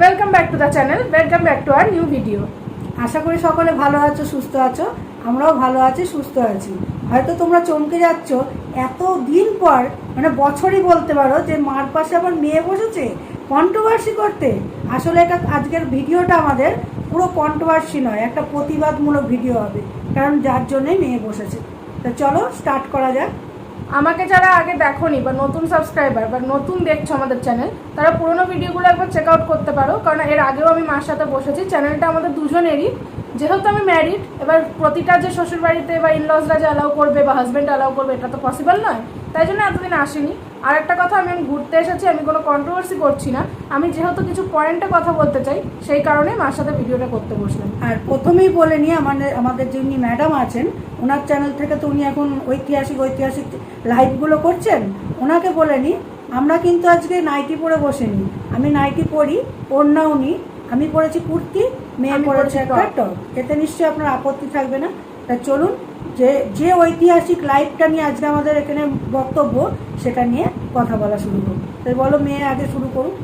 Welcome back to the channel welcome back to our new video আশা করি সকলে ভালো আছো, সুস্থ আছো। আমরাও ভালো আছি, সুস্থ আছি। হয়তো তোমরা চমকে যাচ্ছ। এত দিন পর মানে বছরই বলতে পারো যে মার পাশে আবার মেয়ে বসেছে কন্ট্রোভার্সি করতে। আসলে এটা আজকের ভিডিওটা আমাদের পুরো কন্ট্রোভার্সি নয়, একটা প্রতিবাদমূলক ভিডিও হবে। কারণ যার জন্যই মেয়ে বসেছে। তো চলো স্টার্ট করা যাক। আমাকে যারা আগে দেখোনি বা নতুন সাবস্ক্রাইবার বা নতুন দেখছ আমাদের চ্যানেল তারা পুরোনো ভিডিওগুলো একবার চেক আউট করতে পারো। কারণ এর আগেও আমি মার সাথে বসেছি। চ্যানেলটা আমাদের দুজনেরই। যেহেতু আমি ম্যারিড এবার প্রতিটা যে শ্বশুরবাড়িতে বা ইনলসরা যে অ্যালাউ করবে বা হাজব্যান্ড অ্যালাউ করবে, এটা তো পসিবল নয়। তাই জন্য এতদিন আসেনি। আর একটা কথা আমি আমি ঘুরতে এসেছি আমি কোনো কন্ট্রোভার্সি করছি না। আমি যেহেতু কিছু পয়েন্টে কথা বলতে চাই সেই কারণে মার সাথে ভিডিওটা করতে বসলাম। আর প্রথমেই বলে নিয়ে আমাদের আমাদের যিনি ম্যাডাম আছেন ওনার চ্যানেল থেকে তো উনি এখন ঐতিহাসিক ঐতিহাসিক লাইভগুলো করছেন ওনাকে বলে নি আমরা কিন্তু আজকে নাইটি পরে বসেনি। আমি নাইটি পরি ওড়না উনি। আমি পরেছি কুর্তি মেয়ে পরেছে একটা। টপ এতে নিশ্চয়ই আপনার আপত্তি থাকবে না। তা চলুন যে যে ঐতিহাসিক লাইভটা নিয়ে আজকে আমাদের এখানে বক্তব্য সেটা নিয়ে কথা বলা শুরু করুন তাই বলো মেয়ে আগে শুরু করুন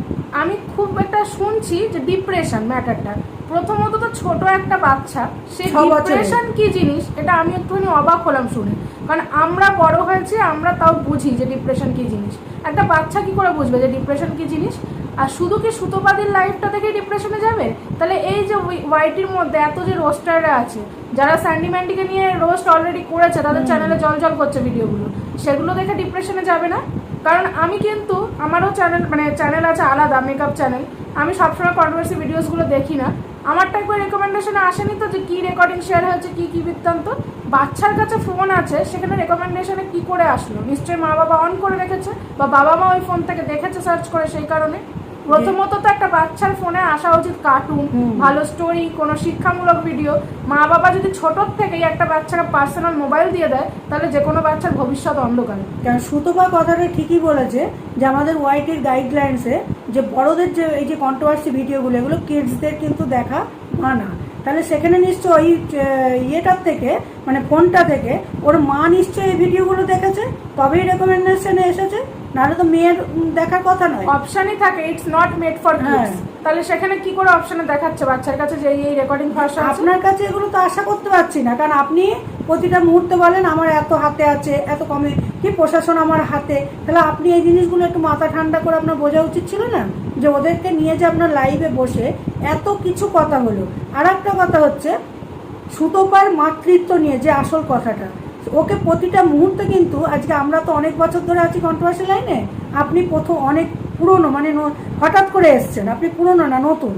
আমি খুব একটা শুনছি যে ডিপ্রেশন ম্যাটারটা প্রথমত তো ছোট একটা বাচ্চা সে ডিপ্রেশন কি জিনিস এটা আমি একটুখানি অবাক হলাম শুনে। কারণ আমরা বড় হয়েছি আমরা তাও বুঝি যে ডিপ্রেশন কি জিনিস। একটা বাচ্চা কি করে বুঝবে যে ডিপ্রেশন কি জিনিস? আর শুধু কি সুতোপাদির লাইফটা থেকে ডিপ্রেশনে যাবে? তাহলে এই যে ওয়াইটির মধ্যে এত যে রোস্টাররা আছে যারা স্যান্ডি ম্যান্ডিকে নিয়ে রোস্ট অলরেডি করেছে তাদের চ্যানেলে জল জল করছে ভিডিওগুলো সেগুলো দেখে ডিপ্রেশনে যাবে না? কারণ আমি কিন্তু আমারও চ্যানেল মানে চ্যানেল আছে আলাদা মেকআপ চ্যানেল আমি সবসময় কন্ট্রোভার্সি ভিডিওসগুলো দেখি না। আমারটা একবার রেকমেন্ডেশনে আসেনি তো যে কী রেকর্ডিং শেয়ার হয়েছে কী কী বৃত্তান্ত? বাচ্চার কাছে ফোন আছে সেখানে রেকমেন্ডেশনে কি করে আসলো? নিশ্চয়ই মা বাবা অন করে রেখেছে বা বাবা মা ওই ফোন থেকে দেখেছে সার্চ করে সেই কারণে। প্রথমত তো একটা বাচ্চার ফোনে আসা উচিত কার্টুন ভালো স্টোরি কোনো শিক্ষামূলক ভিডিও মা বাবা যদি ছোটোর থেকেই একটা বাচ্চাকে পার্সোনাল মোবাইল দিয়ে দেয় তাহলে যে কোনো বাচ্চার ভবিষ্যৎ অন্ধকার। কারণ সুতপা কথাটা ঠিকই বলেছে যে আমাদের ওয়াইটির গাইডলাইন্সে যে বড়দের যে এই যে কন্ট্রোভার্সি ভিডিওগুলো এগুলো কিডসদের কিন্তু দেখা মানা তাহলে সেখানে নিশ্চয়ই ওই ইয়েটার থেকে মানে ফোনটা থেকে ওর মা নিশ্চয়ই এই ভিডিওগুলো দেখেছে? তবেই রেকমেন্ডেশনে এসেছে? নাহলে তো মেয়ের দেখার কথা নয়। অপশনই থাকে it's not made for. Kids তাহলে সেখানে কি করে অপশনে দেখাচ্ছে বাচ্চার কাছে যে এই রেকর্ডিং ভার্সন আপনার কাছে এগুলো তো আশা করতে পারছি না কারণ আপনি প্রতিটা মুহূর্তে বলেন আমার এত হাতে আছে এত কমে কি প্রশাসন আমার হাতে? তাহলে আপনি এই জিনিসগুলো একটু মাথা ঠান্ডা করে আপনার বোঝা উচিত ছিল না? যে ওদেরকে নিয়ে যে আপনার লাইভে বসে এত কিছু কথা হলো। আর একটা কথা হচ্ছে সুতোপার মাতৃত্ব নিয়ে যে আসল কথাটা ওকে প্রতিটা মুহূর্তে কিন্তু আজকে আমরা তো অনেক বছর ধরে আছি কন্ট্রোভার্সি লাইনে আপনি প্রথম অনেক পুরনো মানে হঠাৎ করে এসছেন, আপনি পুরনো না, নতুন।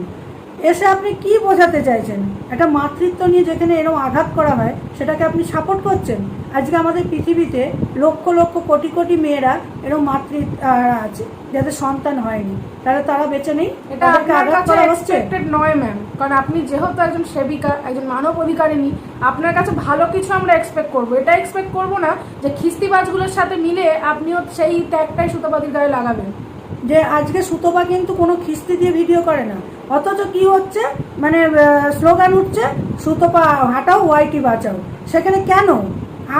এসে আপনি কি বোঝাতে চাইছেন? একটা মাতৃত্ব নিয়ে যেখানে এরকম আঘাত করা হয় সেটাকে আপনি সাপোর্ট করছেন? আজকে আমাদের পৃথিবীতে লক্ষ লক্ষ কোটি কোটি মেয়েরা এরকম মাতৃ আছে যাদের সন্তান হয়নি। তাহলে তারা বেঁচে নেই? এটা তাদেরকে আঘাত করা হচ্ছে? নয় ম্যাম কারণ আপনি যেহেতু একজন সেবিকা একজন মানব অধিকারিণী আপনার কাছে ভালো কিছু আমরা এক্সপেক্ট করব। এটা এক্সপেক্ট করব না যে খিস্তিবাজগুলোর সাথে মিলে আপনিও সেই ট্যাগটাই সুতোপাতির গায়ে লাগাবেন। যে আজকে সুতপা কিন্তু কোনো খিস্তি দিয়ে ভিডিও করে না। অথচ কি হচ্ছে? মানে স্লোগান উঠছে সুতপা হাঁটাও, ওয়াইটি বাঁচাও। সেখানে কেন?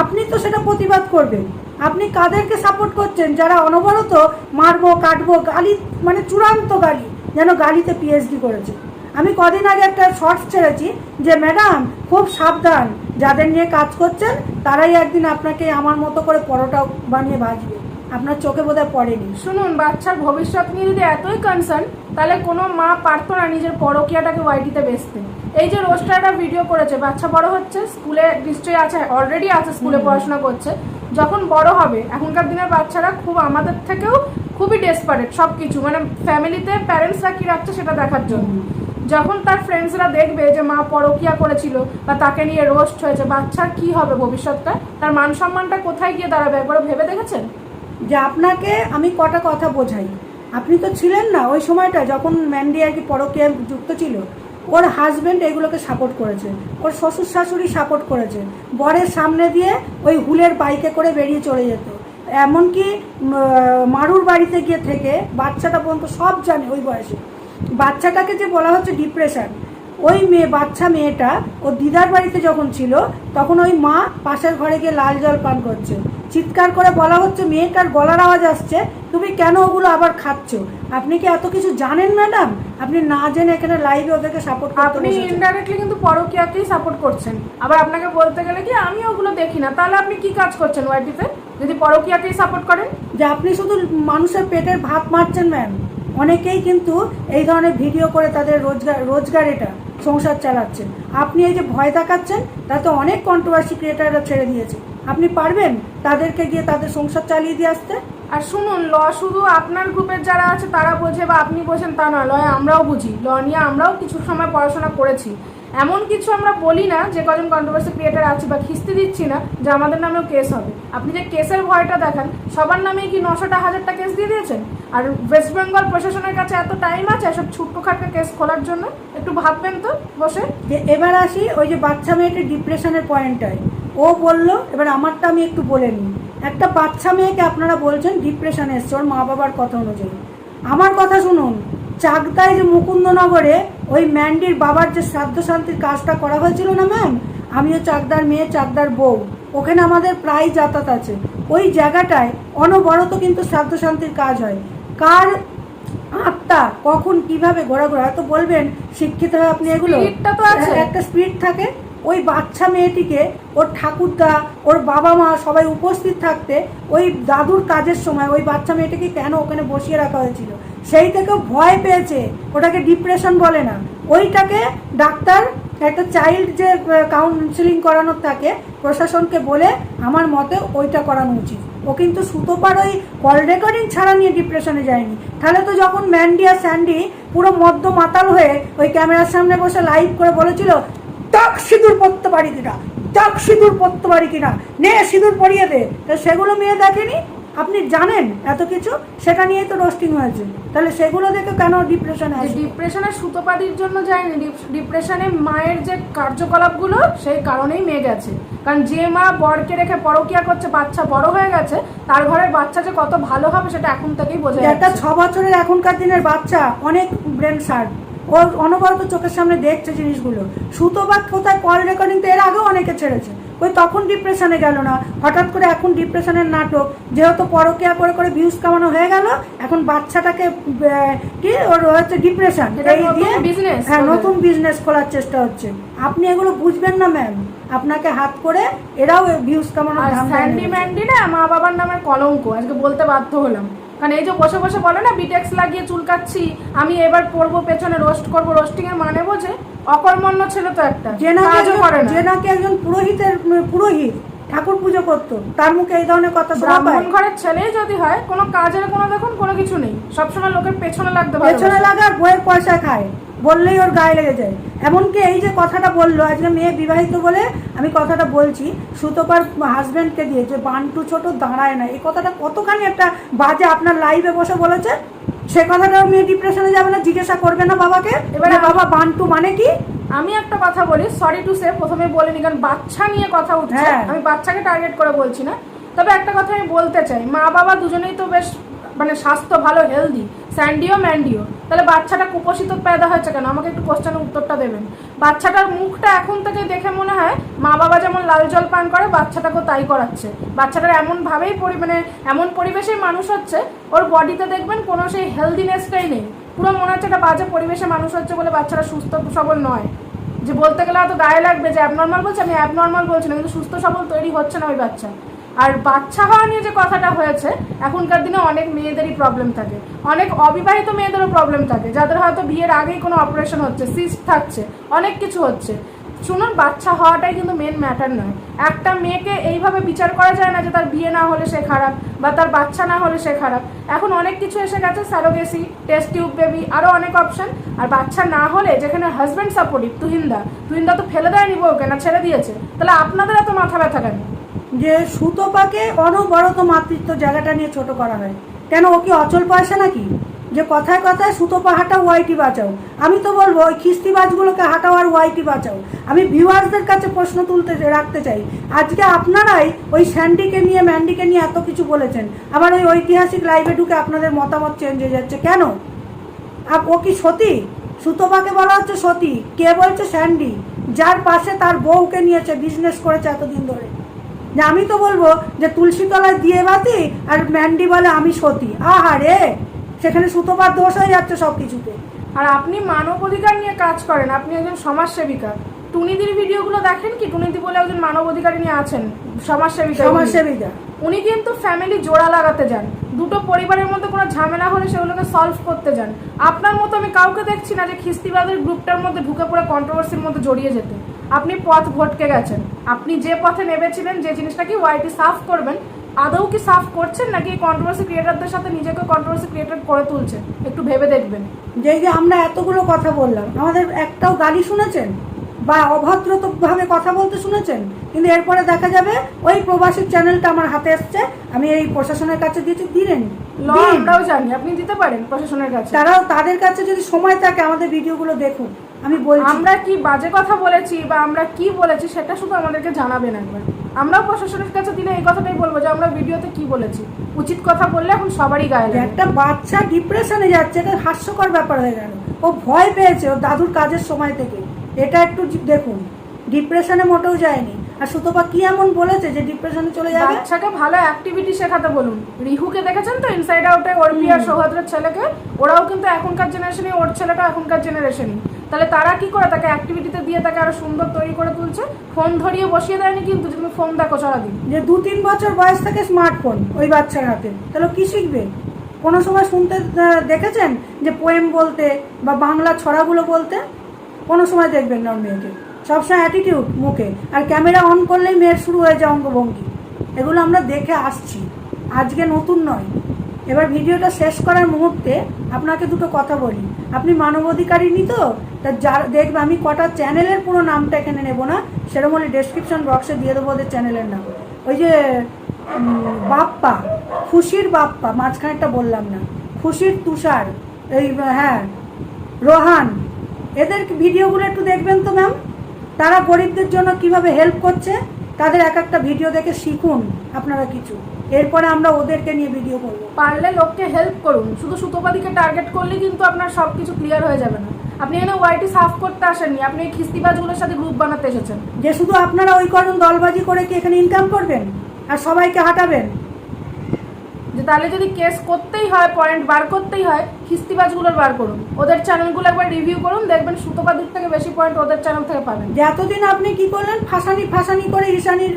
আপনি তো সেটা প্রতিবাদ করবেন। আপনি কাদেরকে সাপোর্ট করছেন? যারা অনবরত মারবো, কাটবো, গালি মানে চূড়ান্ত গালি, যেন গালিতে পিএইচডি করেছে। আমি কদিন আগে একটা শর্টস ছেড়েছি যে ম্যাডাম খুব সাবধান। যাদের নিয়ে কাজ করছেন, তারাই একদিন আপনাকে আমার মতো করে পরোটা বানিয়ে ভাজবে। আপনার চোখে বোধহয় পড়েনি। শুনুন, বাচ্চার ভবিষ্যৎ নিয়ে যদি এতই কনসার্ন তাহলে কোনো মা পারতো না নিজের পরকিয়াটাকে ওয়াইটিতে বেচতে। এই যে রোস্টারটা ভিডিও করেছে বাচ্চা বড় হচ্ছে স্কুলে নিশ্চয়ই আছে অলরেডি আছে স্কুলে পড়াশোনা করছে যখন বড় হবে এখনকার দিনের বাচ্চারা খুব আমাদের থেকেও খুবই ডেসপারেট সব কিছু মানে ফ্যামিলিতে প্যারেন্টসরা কী রাখছে সেটা দেখার জন্য। যখন তার ফ্রেন্ডসরা দেখবে যে মা পরকিয়া করেছিল বা তাকে নিয়ে রোস্ট হয়েছে বাচ্চার কি হবে ভবিষ্যৎটা? তার মান সম্মানটা কোথায় গিয়ে দাঁড়াবে একবার ভেবে দেখেছেন? যে আপনাকে আমি কটা কথা বোঝাই। আপনি তো ছিলেন না, ওই সময়টা যখন ম্যান্ডি আর কি পরকীয়া যুক্ত ছিল, ওর হাজবেন্ড এগুলোকে সাপোর্ট করেছে, ওর শ্বশুর শাশুড়ি সাপোর্ট করেছে। বরের সামনে দিয়ে ওই হুলের বাইকে করে বেরিয়ে চলে যেত। এমনকি মারুর বাড়িতে গিয়ে থেকে বাচ্চাটা পর্যন্ত সব জানে ওই বয়সে। বাচ্চাটাকে যে বলা হচ্ছে ডিপ্রেশন ওই মেয়ে, বাচ্চা মেয়েটা, ও দিদার বাড়িতে যখন ছিল, তখন ওই মা পাশের ঘরে গিয়ে লাল জল পান করছে। চিৎকার করে বলা হচ্ছে, মেয়েটার গলার আওয়াজ আসছে তুমি কেন ওগুলো আবার খাচ্ছ? আপনি কি এত কিছু জানেন ম্যাডাম? আপনি না জেনে এখানে লাইভে ওদেরকে সাপোর্ট করতে আপনি ইনডাইরেক্টলি কিন্তু পরকীয়াকেই সাপোর্ট করছেন। আবার আপনাকে বলতে গেলে কি আমি ওগুলো দেখি না। তাহলে আপনি কি কাজ করছেন ওয়াইটিতে যদি পরকীয়াকেই সাপোর্ট করেন? যে আপনি শুধু মানুষের পেটের ভাত মারছেন ম্যাম। অনেকেই কিন্তু এই ধরনের ভিডিও করে তাদের রোজগার রোজগার এটা সংসার চালাচ্ছেন। আপনি এই যে ভয় দেখাচ্ছেন তাতে অনেক কন্ট্রোভার্সি ক্রিয়েটাররা ছেড়ে দিয়েছে। আপনি পারবেন তাদেরকে গিয়ে তাদের সংসার চালিয়ে দিয়ে আসতে? আর শুনুন, ল শুধু আপনার গ্রুপের যারা আছে তারা বোঝে বা আপনি বোঝেন তা নয়, লয় আমরাও বুঝি। ল নিয়ে আমরাও কিছু সময় পড়াশোনা করেছি। এমন কিছু আমরা বলি না যে কজন কন্ট্রোভার্সি ক্রিয়েটার আছে বা খিস্তি দিচ্ছি না যে আমাদের নামেও কেস হবে। আপনি যে কেসের ভয়টা দেখান, সবার নামেই কি নশোটা হাজারটা কেস দিয়ে দিয়েছেন? আর ওয়েস্ট বেঙ্গল প্রশাসনের কাছে এত টাইম আছে এসব ছোট্ট খাট্টা কেস খোলার জন্য? একটু ভাববেন তো বসে। যে এবার আসি ওই যে বাচ্চা মেয়েটির ডিপ্রেশনের পয়েন্টটায় ও বলল, এবার আমারটা আমি একটু বলে নিই। একটা বাচ্চা মেয়েকে আপনারা বলছেন ডিপ্রেশনে এসছে ওর মা বাবার কথা অনুযায়ী। আমার কথা শুনুন চাকদায় যে মুকুন্দনগরে ওই ম্যান্ডির বাবার যে শ্রাদ্ধ শান্তির কাজটা করা হয়েছিল না ম্যাম আমিও চাকদার মেয়ে চাকদার বউ। ওখানে আমাদের প্রায় যাতায়াত আছে। ওই জায়গাটায় অনবরত কিন্তু শ্রাদ্ধ শান্তির কাজ হয়। কার আত্মা কখন কীভাবে ঘোরাঘোরা হয়তো বলবেন শিক্ষিত হয়ে আপনি এগুলো? তো আছে। একটা স্পিড থাকে। ওই বাচ্চা মেয়েটিকে ওর ঠাকুরদা, ওর বাবা মা সবাই উপস্থিত থাকতে ওই দাদুর কাজের সময় ওই বাচ্চা মেয়েটিকে কেন ওখানে বসিয়ে রাখা হয়েছিল? সেই থেকে ভয় পেয়েছে। ওটাকে ডিপ্রেশন বলে না। ওইটাকে ডাক্তার, একটা চাইল্ড যে কাউন্সিলিং করানোর থাকে প্রশাসনকে বলে আমার মতে ওইটা করানো উচিত। ও কিন্তু সুতোপার ওই কল রেকর্ডিং ছাড়া নিয়ে ডিপ্রেশনে যায়নি। তাহলে তো যখন ম্যান্ডি আর স্যান্ডি পুরো মদ্য মাতাল হয়ে ওই ক্যামেরার সামনে বসে লাইভ করে বলেছিল তাক সিঁদুর পরতে পারি কিনা? তাক সিঁদুর পরতে পারি কিনা? নে সিঁদুর পরিয়ে দে। তা সেগুলো মেয়ে দেখেনি? আপনি জানেন এত কিছু? সেটা নিয়েই তো রোস্টিং হয়েছে। তাহলে সেগুলো দেখে কেন ডিপ্রেশনে আসবে? ডিপ্রেশনের সুতোপাদির জন্য যায়নি। ডিপ্রেশনে মায়ের যে কার্যকলাপগুলো সেই কারণেই মেয়ে গেছে। কারণ যে মা বরকে রেখে পরকিয়া করছে বাচ্চা বড় হয়ে গেছে তার ঘরের বাচ্চা যে কত ভালো হবে সেটা এখন থেকেই বোঝা একটা যাচ্ছে। ছ বছরের এখনকার দিনের বাচ্চা অনেক ব্রেন শার্প ও অনবরত চোখের সামনে দেখছে জিনিসগুলো। সুতোবাদ কোথায়? কল রেকর্ডিং তো এর আগেও অনেকে ছেড়েছে। ওই তখন ডিপ্রেশনে গেল না। হঠাৎ করে এখন ডিপ্রেশনের নাটক। যেহেতু পরকিয়া করে করে ভিউজ কামানো হয়ে গেল এখন বাচ্চাটাকে কি? ওর হচ্ছে ডিপ্রেশন হ্যাঁ নতুন বিজনেস খোলার চেষ্টা হচ্ছে। আপনি এগুলো বুঝবেন না ম্যাম আপনাকে হাত করে এরাও ভিউজ কামানো স্যান্ডি ম্যান্ডি না মা বাবার নামের কলঙ্ক। আজকে বলতে বাধ্য হলাম। কারণ এই যে বসে বসে বলে না বিটেক্স লাগিয়ে চুলকাচ্ছি আমি এবার পড়ব পেছনে রোস্ট করব রোস্টিং এর মানে বোঝে অকর্মণ্য ছিল তো একটা যে করে যে নাকি একজন পুরোহিতের পুরোহিত ঠাকুর পুজো করতো। তার মুখে এই ধরনের কথা ব্রাহ্মণ ঘরের ছেলে যদি হয় কোনো কাজের কোনো দেখুন কোনো কিছু নেই। সবসময় লোকের পেছনে লাগতে পেছনে লাগার বইয়ের পয়সা খায়। বললেই ওর গায়ে লেগে যায়। এমনকি এই যে কথাটা বলল আজকে মেয়ে বিবাহিত বলে আমি কথাটা বলছি সুতোপার হাজবেন্ডকে দিয়ে যে বান্টু ছোট দাঁড়ায় না এই কথাটা কতখানি একটা বাজে আপনার লাইভে বসে বলেছে? সে কথাটা মেয়ে ডিপ্রেশনে যাবে না জিজ্ঞাসা করবে না বাবাকে? এবারে বাবা বান্টু মানে কি? আমি একটা কথা বলি সরি টু সে প্রথমে বলিনি কারণ বাচ্চা নিয়ে কথা উঠছে। হ্যাঁ। আমি বাচ্চাকে টার্গেট করে বলছি না। তবে একটা কথা আমি বলতে চাই মা বাবা দুজনেই তো বেশ মানে স্বাস্থ্য ভালো হেলদি স্যান্ডিও, ম্যান্ডিও। তাহলে বাচ্চাটা কুপোষিত পেদা হয়েছে কেন? আমাকে একটু কোশ্চেনের উত্তরটা দেবেন। বাচ্চাটার মুখটা এখন থেকে দেখে মনে হয় মা বাবা যেমন লাল জল পান করে, বাচ্চাটাকেও তাই করাচ্ছে। বাচ্চাটার এমনভাবেই পরি মানে এমন পরিবেশেই মানুষ হচ্ছে, ওর বডিতে দেখবেন কোনো সেই হেলদিনেসটাই নেই। পুরো মনে হচ্ছে একটা বাজে পরিবেশে মানুষ হচ্ছে বলে বাচ্চারা সুস্থ সবল নয়। যে বলতে গেলে হয়তো গায়ে লাগবে যে অ্যাবনর্মাল বলছে, আমি অ্যাবনর্মাল বলছি না, কিন্তু সুস্থ সবল তৈরি হচ্ছে না ওই বাচ্চা। আর বাচ্চা হওয়া নিয়ে যে কথাটা হয়েছে, এখনকার দিনে অনেক মেয়েদেরই প্রবলেম থাকে। অনেক অবিবাহিত মেয়েদেরও প্রবলেম থাকে, যাদের হয়তো বিয়ের আগেই কোনো অপারেশন হচ্ছে সিস্ট থাকছে, অনেক কিছু হচ্ছে। শুনুন, বাচ্চা হওয়াটাই কিন্তু মেন ম্যাটার নয়। একটা মেয়েকে এইভাবে বিচার করা যায় না যে তার বিয়ে না হলে সে খারাপ বা তার বাচ্চা না হলে সে খারাপ। এখন অনেক কিছু এসে গেছে স্যারোগেসি টেস্ট টিউব বেবি আরও অনেক অপশন আর বাচ্চা না হলে যেখানে হাজব্যান্ড সাপোর্টিভ তুহিন্দা তুহিন্দা তো ফেলে দেয়নি বউকে, না ছেড়ে দিয়েছে। তাহলে আপনাদের এত মাথা ব্যথা কেন? যে সুতোপাকে অনবরত মাতৃত্ব জায়গাটা নিয়ে ছোট করা হয়। কেন ও কি অচল পয়সা নাকি? যে কথায় কথায় সুতোপা হাঁটাও ওয়াইটি বাঁচাও। আমি তো বলব, ওই খিস্তিবাজগুলোকে হাঁটাও আর ওয়াইটি বাঁচাও। আমি ভিউয়ার্সদের কাছে প্রশ্ন তুলতে রাখতে চাই। আজকে আপনারাই ওই স্যান্ডিকে নিয়ে, ম্যান্ডিকে নিয়ে এত কিছু বলেছেন। আবার ওই ঐতিহাসিক লাইভে ঢুকে আপনাদের মতামত চেঞ্জ হয়ে যাচ্ছে। কেন? ও কি সতী? সুতোপাকে বলা হচ্ছে সতী। কে বলছে স্যান্ডি? যার পাশে তার বউকে নিয়েছে বিজনেস করেছে এতদিন ধরে। যে আমি তো বলব যে তুলসী তলায় দিয়ে বাতি আর ম্যান্ডি বলে আমি সতী। আহা রে সেখানে সুতোপার দোষ হয়ে যাচ্ছে সব কিছুতে আর আপনি মানব অধিকার নিয়ে কাজ করেন আপনি একজন সমাজসেবিকা। টুনিদির ভিডিওগুলো দেখেন কি? টুনিদি বলে একজন মানব অধিকারী নিয়ে আছেন সমাজসেবিকা সমাজসেবিকা। উনি কিন্তু ফ্যামিলি জোড়া লাগাতে যান। দুটো পরিবারের মধ্যে কোনো ঝামেলা হলে সেগুলোকে সলভ করতে যান। আপনার মতো আমি কাউকে দেখছি না যে খিস্তিবাদের গ্রুপটার মধ্যে ঢুকে পড়ে কন্ট্রোভার্সির মধ্যে জড়িয়ে যেতে। আপনি পথ ভটকে গেছেন। আপনি যে পথে নেমেছিলেন যে জিনিসটা কি ওয়াইটি সাফ করবেন আদৌ কি সাফ করছেন নাকি কন্ট্রোভার্সি ক্রিয়েটারদের সাথে নিজেকে কন্ট্রোভার্সি ক্রিয়েটার করে তুলছেন? একটু ভেবে দেখবেন। যে যে আমরা এতগুলো কথা বললাম আমাদের একটাও গালি শুনেছেন? বা অভদ্রভাবে কথা বলতে শুনেছেন? কিন্তু এরপরে দেখা যাবে ওই প্রবাসী চ্যানেলটা আমার হাতে এসছে আমি এই প্রশাসনের কাছে দিয়েছি দিলেন আমরাও জানি আপনি দিতে পারেন প্রশাসনের কাছে। তারাও তাদের কাছে যদি সময় থাকে আমাদের ভিডিওগুলো দেখুন। আমি বলছি। আমরা কি বাজে কথা বলেছি বা আমরা কি বলেছি সেটা শুধু আমাদেরকে জানাবেন একবার। আমরাও প্রশাসনের কাছে দিলে এই কথাটাই বলব যে আমরা ভিডিওতে কি বলেছি। উচিত কথা বললে এখন সবারই গায়ে লাগে একটা বাচ্চা ডিপ্রেশনে যাচ্ছে এটা হাস্যকর ব্যাপার হয়ে গেল। ও ভয় পেয়েছে ও দাদুর কাজের সময় থেকে। এটা একটু দেখুন ডিপ্রেশনে মোটেও যায়নি। আর সুতপা কি এমন বলেছে যে ডিপ্রেশনে চলে যাবে? বাচ্চাকে ভালো অ্যাক্টিভিটি শেখাতে বলুন। রিহুকে দেখেছেন তো? ইনসাইড আউটে অর্পি আর সৌহাদ্রের ছেলেকে? ওরাও কিন্তু এখনকার জেনারেশনে ওর ছেলেটা এখনকার জেনারেশনই তাহলে তারা কি করে তাকে অ্যাক্টিভিটিতে দিয়ে তাকে আরও সুন্দর তৈরি করে তুলছে? ফোন ধরিয়ে বসিয়ে দেয়নি কিন্তু যে তুমি ফোন দেখো সারাদিন। যে দু তিন বছর বয়স থেকে স্মার্টফোন ওই বাচ্চার হাতে। তাহলে কি শিখবে? কোনো সময় শুনতে দেখেছেন যে পোয়েম বলতে বা বাংলা ছড়াগুলো বলতে? কোনো সময় দেখবেন না ওর মেয়েকে। সবসময় অ্যাটিটিউড মুখে। আর ক্যামেরা অন করলেই মেয়ের শুরু হয়ে যায় অঙ্গভঙ্গি। এগুলো আমরা দেখে আসছি। আজকে নতুন নয়। এবার ভিডিওটা শেষ করার মুহূর্তে আপনাকে দুটো কথা বলি। আপনি মানবাধিকারী নি তো? তা যার দেখবে আমি কটা চ্যানেলের পুরো নামটা এখানে নেব না? সেরকম হলে ডেসক্রিপশন বক্সে দিয়ে দেবো ওদের চ্যানেলের নাম। ওই যে বাপ্পা, খুশির বাপ্পা, মাঝখানেরটা বললাম না। খুশির তুষার, এই হ্যাঁ রোহান। এদের ভিডিওগুলো একটু দেখবেন তো, ম্যাম? তারা গরিবদের জন্য কীভাবে হেল্প করছে? তাদের এক একটা ভিডিও দেখে শিখুন আপনারা কিছু। এরপরে আমরা ওদেরকে নিয়ে ভিডিও করব। পারলে লোককে হেল্প করুন। শুধু সুতোপাদিকে টার্গেট করলে কিন্তু আপনার সব কিছু ক্লিয়ার হয়ে যাবে না। আপনি এখানে ওয়াইটি সাফ করতে আসেননি আপনি এই খিস্তিবাজগুলোর সাথে গ্রুপ বানাতে এসেছেন। যে শুধু আপনারা ওই কজন দলবাজি করে কি এখানে ইনকাম করবেন? আর সবাইকে হাঁটাবেন? যে তাহলে যদি কেস করতেই হয় পয়েন্ট বার করতেই হয় খিস্তিবাজগুলোর বার করুন। ওদের চ্যানেলগুলো একবার রিভিউ করুন দেখবেন সুতোপাদুর থেকে বেশি পয়েন্ট ওদের চ্যানেল থেকে পাবেন। এতদিন আপনি কি করলেন? ফাঁসানি ফাঁসানি করে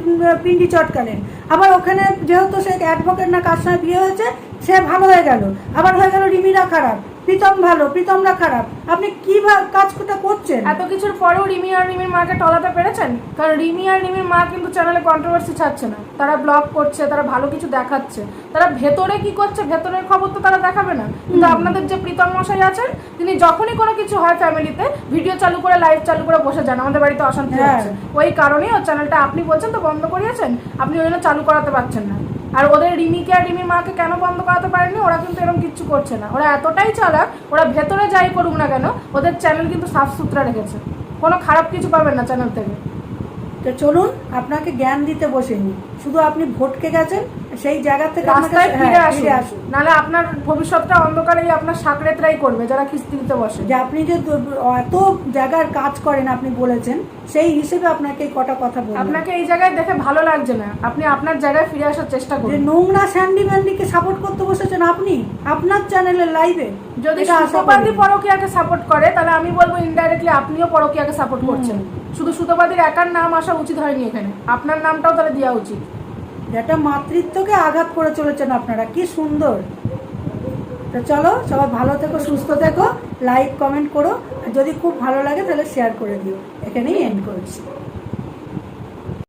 উম, পিন্ডি চটকালেন। আবার ওখানে যেহেতু সে অ্যাডভোকেট না কার সঙ্গে বিয়ে হয়েছে সে ভালো হয়ে গেল। আবার হয়ে গেল রিমিরা খারাপ। প্রীতম ভালো প্রীতমরা খারাপ। আপনি কি কাজটা করছেন? এত কিছুর পরেও রিমি আর রিমির মাকে টলাতে পেরেছেন? কারণ রিমি আর রিমির মা কিন্তু চ্যানেলে কন্ট্রোভার্সি ছাড়ছে না। তারা ব্লগ করছে তারা ভালো কিছু দেখাচ্ছে। তারা ভেতরে কি করছে ভেতরের খবর তো তারা দেখাবে না। কিন্তু আপনাদের যে প্রীতম মশাই আছেন তিনি যখনই কোনো কিছু হয় ফ্যামিলিতে ভিডিও চালু করে লাইভ চালু করে বসে যান। আমাদের বাড়িতে অশান্তি হ্যাঁ। হচ্ছে। ওই কারণেই ওর চ্যানেলটা আপনি বলছেন তো বন্ধ করিয়েছেন? আপনি ওই জন্য চালু করাতে পারছেন না। আর ওদের রিমিকে আর রিমির মাকে কেন বন্ধ করাতে পারেনি ওরা কিন্তু এরকম কিচ্ছু করছে না। ওরা এতটাই চালাক, ওরা ভেতরে যাই করুক না কেন, ওদের চ্যানেল কিন্তু সাফ সুতরা রেখেছে। কোনো খারাপ কিছু পাবেন না চ্যানেল থেকে। তো চলুন, আপনাকে জ্ঞান দিতে বসেনি। শুধু আপনি ভটকে গেছেন সেই জায়গা থেকে রাস্তায় হ্যাঁ, ফিরে আসুন। নাহলে আপনার ভবিষ্যৎটা অন্ধকারেই আপনার সাকরেতরাই করবে যারা কিস্তি দিতে বসে। যে আপনি যে এত জায়গার কাজ করেন আপনি বলেছেন সেই হিসেবে আপনাকে কটা কথা বললাম। আপনাকে এই জায়গায় দেখে ভালো লাগছে না। আপনি আপনার জায়গায় ফিরে আসার চেষ্টা যে করুন। নোংরা স্যান্ডি ম্যান্ডিকে সাপোর্ট করতে বসেছেন আপনি আপনার চ্যানেলের লাইভে যদি সুতোপাদি পরকিয়াকে সাপোর্ট করে তাহলে আমি বলব ইনডাইরেক্টলি আপনিও পরকিয়াকে সাপোর্ট করছেন। শুধু সুতোপাদির একার নাম আসা উচিত হয়নি এখানে। আপনার নামটাও তাহলে দেওয়া উচিত। যেটা মাতৃত্বকে আঘাত করে চলেছেন আপনারা, কি সুন্দর। তো চলো, সবাই ভালো থেকো, সুস্থ থেকো লাইক কমেন্ট করো, আর যদি খুব ভালো লাগে তাহলে শেয়ার করে দিও। এখানেই এন্ড করছি।